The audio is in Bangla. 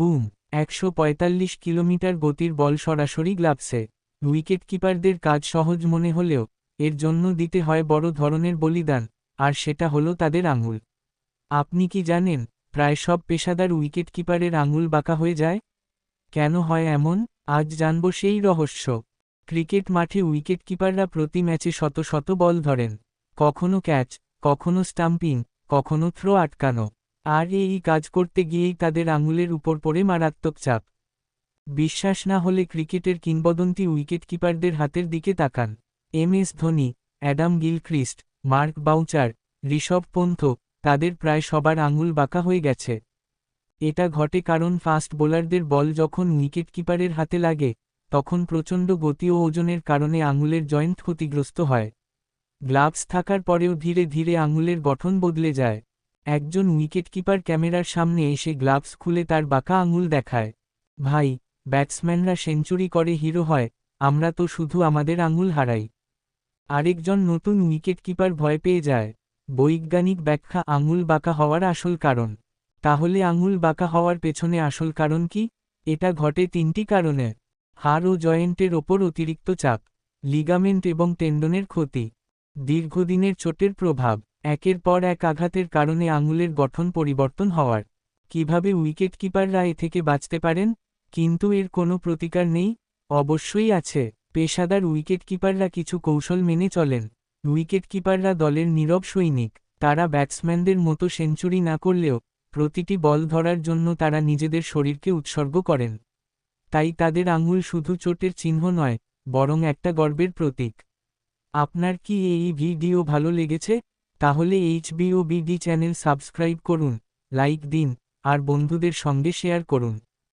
বুম, একশো পঁয়তাল্লিশ কিলোমিটার গতির বল সরাসরি গ্লাভসে। উইকেটকিপারদের কাজ সহজ মনে হলেও, এর জন্য দিতে হয় বড় ধরনের বলিদান, আর সেটা হলো তাদের আঙুল। আপনি কি জানেন, প্রায় সব পেশাদার উইকেটকিপারের আঙুল বাঁকা হয়ে যায়? কেন হয় এমন? আজ জানব সেই রহস্য। ক্রিকেট মাঠে উইকেটকিপাররা প্রতি ম্যাচে শত শত বল ধরেন। কখনো ক্যাচ, কখনো স্টাম্পিং, কখনো থ্রো আটকানো। আর এই কাজ করতে গিয়েই তাদের আঙুলের উপর পড়ে মারাত্মক চাপ। বিশ্বাস না হলে ক্রিকেটের কিংবদন্তি উইকেটকিপারদের হাতের দিকে তাকান। M S Dhoni, Adam Gilchrist, Mark Boucher, Rishabh Pant, তাদের প্রায় সবার আঙুল বাঁকা হয়ে গেছে। এটা ঘটে কারণ ফাস্ট বোলারদের বল যখন উইকেটকিপারের হাতে লাগে, তখন প্রচণ্ড গতি ও ওজনের কারণে আঙুলের জয়েন্ট ক্ষতিগ্রস্ত হয়। গ্লাভস থাকার পরেও ধীরে ধীরে আঙুলের গঠন বদলে যায়। একজন উইকেটকিপার ক্যামেরার সামনে এসে গ্লাভস খুলে তার বাঁকা আঙুল দেখায়, ভাই, ব্যাটসম্যানরা সেঞ্চুরি করে হিরো হয়, আমরা তো শুধু আমাদের আঙুল হারাই। আরেকজন নতুন উইকেটকিপার ভয় পেয়ে যায়, বৈজ্ঞানিক ব্যাখ্যা, আঙুল বাঁকা হওয়ার আসল কারণ। তাহলে আঙুল বাঁকা হওয়ার পেছনে আসল কারণ কি? এটা ঘটে তিনটি কারণে। হাড় ও জয়েন্টের ওপর অতিরিক্ত চাপ, লিগামেন্ট এবং টেন্ডনের ক্ষতি, দীর্ঘদিনের চোটের প্রভাব। একের পর এক আঘাতের কারণে আঙুলের গঠন পরিবর্তন হওয়ার। কীভাবে উইকেটকিপাররা এ থেকে বাঁচতে পারেন? কিন্তু এর কোনো প্রতিকার নেই। অবশ্যই আছে। পেশাদার উইকেটকিপাররা কিছু কৌশল মেনে চলেন। উইকেটকিপাররা দলের নীরব সৈনিক। তারা ব্যাটসম্যানদের মতো সেঞ্চুরি না করলেও প্রতিটি বল ধরার জন্য তারা নিজেদের শরীরকে উৎসর্গ করেন। তাই তাদের আঙুল শুধু চোটের চিহ্ন নয়, বরং একটা গর্বের প্রতীক। আপনার কি এই ভিডিও ভালো লেগেছে? তাহলে এইচবিও বিডি চ্যানেল সাবস্ক্রাইব করুন লাইক দিন আর বন্ধুদের সঙ্গে শেয়ার করুন।